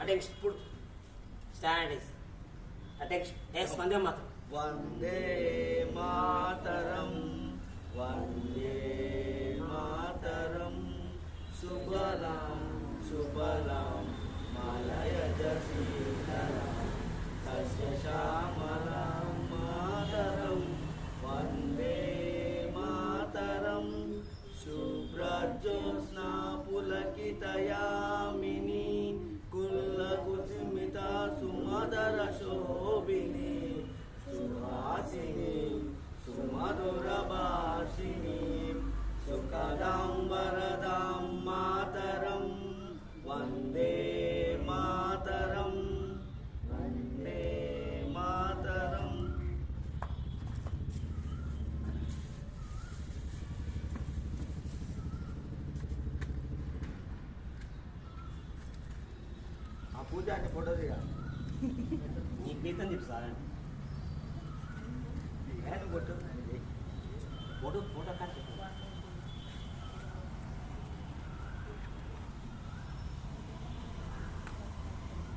అటెక్స్ట్ ఇప్పుడు stand is అటెక్స్ట్ ఎస్ వందే మాత్రం. వందే మాతరం. ಪೂಜಾನೆ ಕೊಡೋದಿಲ್ಲ ನೀ ಬೇತಂದಿಪ್ಪ ಸರ್ ಏನು ಕೊಟ್ಟು ಫೋಟೋ ಫೋಟೋ ಕಾಣ್ತಿ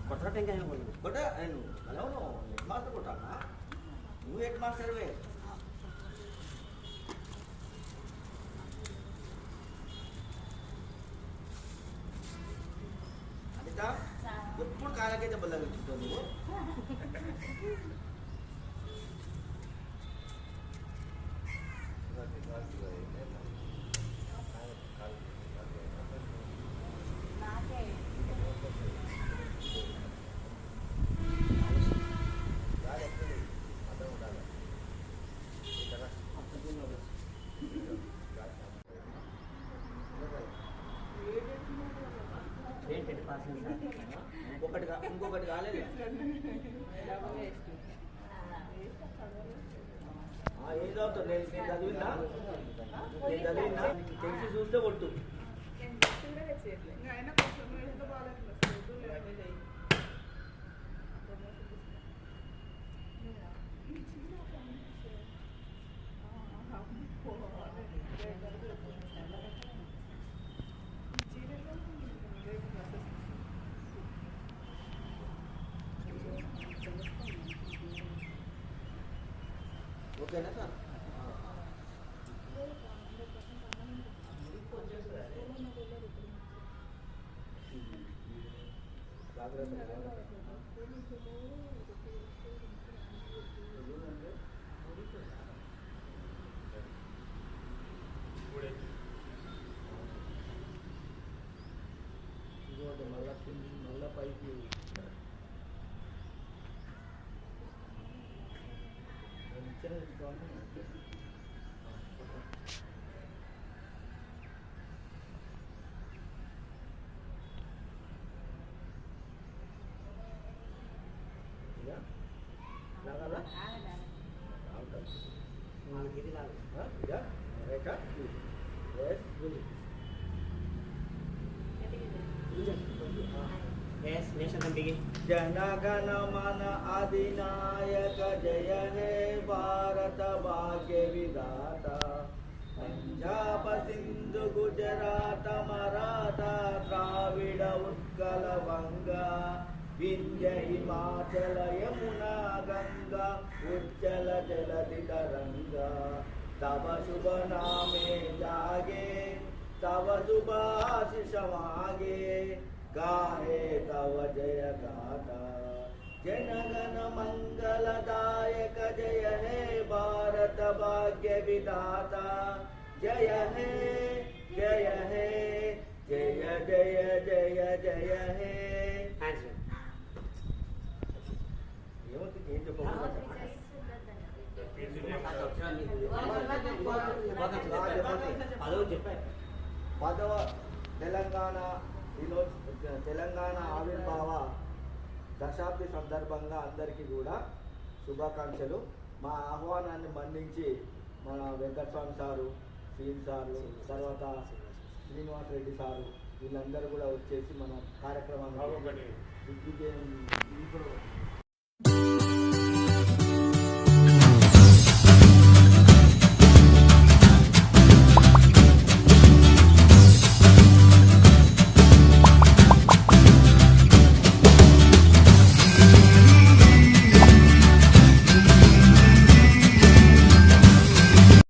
ಕೊಟ್ಟರೆ ಟೆಂಕ ಕೊಟ್ಟು ಏನು ಅಲ್ಲವನು ಹೆಡ್ ಮಾಸ್ಟರ್ ಕೊಟ್ಟಾನ ನೀವು ಹೆಡ್ ಮಾಸ್ಟರ್ವೇ కాళ్ళకైతే బల్ల కూర్చుంటావు నువ్వు. ఏంటి పాసింగ్ ఒకటి ఇంకొకటి కాలేదు ఆ, ఏం చదువుతావు నేను చదివిందా నేను చదివిందా తెలిసి చూస్తే కొట్టు Thank you. गए ना sir Thank you. Yes, nation Jangan begin. Janaga namana adinayaka jayani. భారత భాగ్య విధాత. పంజాబ సింధు గుజరాత మరాఠ ద్రావిడ ఉత్కల వంగ. వింధ్య హిమాచల యమునా గంగా ఉజ్జల జలది తరంగా తవ శుభ నామే జాగే తవ శుభాశిషమాగే గాయే తవ జయ గాథ. जनगण मंगलदायक जय हे भारत भाग्य विधाता जय हे जय हे जय जय जय जय हे హ్యాండ్స్ ఏమవుతుంది ఏం చెప్పకూడదు పదవి చెప్పారు పదవ తెలంగాణ దినోత్ తెలంగాణ ఆవిర్భావ దశాబ్ది సందర్భంగా అందరికీ కూడా శుభాకాంక్షలు. మా ఆహ్వానాన్ని మన్నించి మన వెంకటస్వామి సారు సీన్ సారు తర్వాత శ్రీనివాస్ రెడ్డి సారు వీళ్ళందరూ కూడా వచ్చేసి మన కార్యక్రమాన్ని ఇప్పుడు